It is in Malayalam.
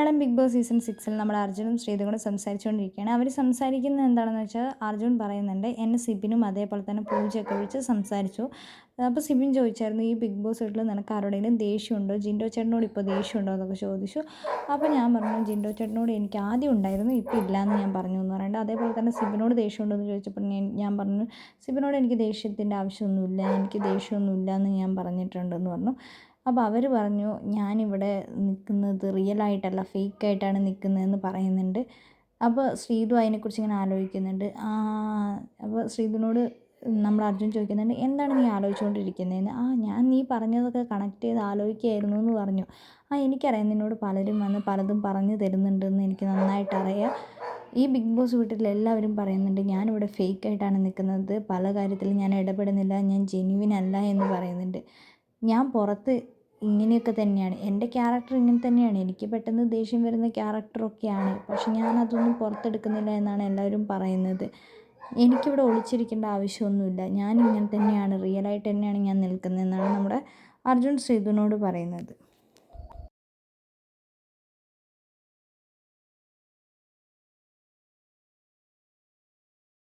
മലയാളം ബിഗ് ബോസ് സീസൺ സിക്സിൽ നമ്മൾ അർജുനും ശ്രീതും കൂടെ സംസാരിച്ചുകൊണ്ടിരിക്കുകയാണ്. അവർ സംസാരിക്കുന്നത് എന്താണെന്ന് വെച്ചാൽ അർജുൻ പറയുന്നുണ്ട് എന്നെ സിബിനും അതേപോലെ തന്നെ പൂജയൊക്കെ വിളിച്ച് സംസാരിച്ചു. അപ്പോൾ സിബിൻ ചോദിച്ചായിരുന്നു ഈ ബിഗ് ബോസ് വീട്ടിൽ നിനക്ക് ആരോടെങ്കിലും ദേഷ്യമുണ്ടോ? ജിൻഡോ ചേട്ടനോട് ഇപ്പോൾ ദേഷ്യമുണ്ടോ? എന്നൊക്കെ ചോദിച്ചു. അപ്പോൾ ഞാൻ പറഞ്ഞു ജിൻഡോ ചേട്ടനോട് എനിക്ക് ആദ്യം ഉണ്ടായിരുന്നു ഇപ്പോൾ ഇല്ലയെന്ന് ഞാൻ പറഞ്ഞു എന്ന് പറയുന്നത് അതേപോലെ തന്നെ സിബിനോട് ദേഷ്യമുണ്ടോ എന്ന് ചോദിച്ചപ്പോൾ ഞാൻ പറഞ്ഞു സിബിനോട് എനിക്ക് ദേഷ്യത്തിന്റെ ആവശ്യമൊന്നുമില്ല എനിക്ക് ദേഷ്യമൊന്നുമില്ല എന്ന് ഞാൻ പറഞ്ഞിട്ടുണ്ടെന്ന് പറഞ്ഞു. അപ്പോൾ അവർ പറഞ്ഞു ഞാനിവിടെ നിൽക്കുന്നത് റിയൽ ആയിട്ടല്ല ഫേക്ക് ആയിട്ടാണ് നിൽക്കുന്നതെന്ന് പറയുന്നുണ്ട്. അപ്പോൾ ശ്രീതു അതിനെക്കുറിച്ച് ഇങ്ങനെ ആലോചിക്കുന്നുണ്ട്. അപ്പോൾ ശ്രീതുവിനോട് നമ്മൾ അർജുൻ ചോദിക്കുന്നുണ്ട് എന്താണ് നീ ആലോചിച്ചുകൊണ്ടിരിക്കുന്നതെന്ന്? ആ ഞാൻ നീ പറഞ്ഞതൊക്കെ കണക്ട് ചെയ്ത് ആലോചിക്കുകയായിരുന്നു എന്ന് പറഞ്ഞു. ആ എനിക്കറിയാം നിന്നോട് പലരും വന്ന് പലതും പറഞ്ഞു തരുന്നുണ്ടെന്ന് എനിക്ക് നന്നായിട്ട് അറിയാം. ഈ ബിഗ് ബോസ് വീട്ടിൽ എല്ലാവരും പറയുന്നുണ്ട് ഞാനിവിടെ ഫേക്കായിട്ടാണ് നിൽക്കുന്നത്. പല കാര്യത്തിലും ഞാൻ ഇടപെടുന്നില്ല. ഞാൻ ജെന്യുവിൻ അല്ല എന്ന് പറയുന്നുണ്ട്. ഞാൻ പുറത്ത് ഇങ്ങനെയൊക്കെ തന്നെയാണ്. എന്റെ ക്യാരക്ടർ ഇങ്ങനെ തന്നെയാണ്. എനിക്ക് പെട്ടെന്ന് ദേഷ്യം വരുന്ന ക്യാരക്ടറൊക്കെയാണ് പക്ഷെ ഞാൻ അതൊന്നും പുറത്തെടുക്കുന്നില്ല എന്നാണ് എല്ലാവരും പറയുന്നത്. എനിക്കിവിടെ ഒളിച്ചിരിക്കേണ്ട ആവശ്യമൊന്നുമില്ല. ഞാൻ ഇങ്ങനെ തന്നെയാണ്. റിയലായിട്ട് തന്നെയാണ് ഞാൻ നിൽക്കുന്നതെന്നാണ് നമ്മുടെ അർജുൻ ശ്രീധുവിനോട് പറയുന്നത്.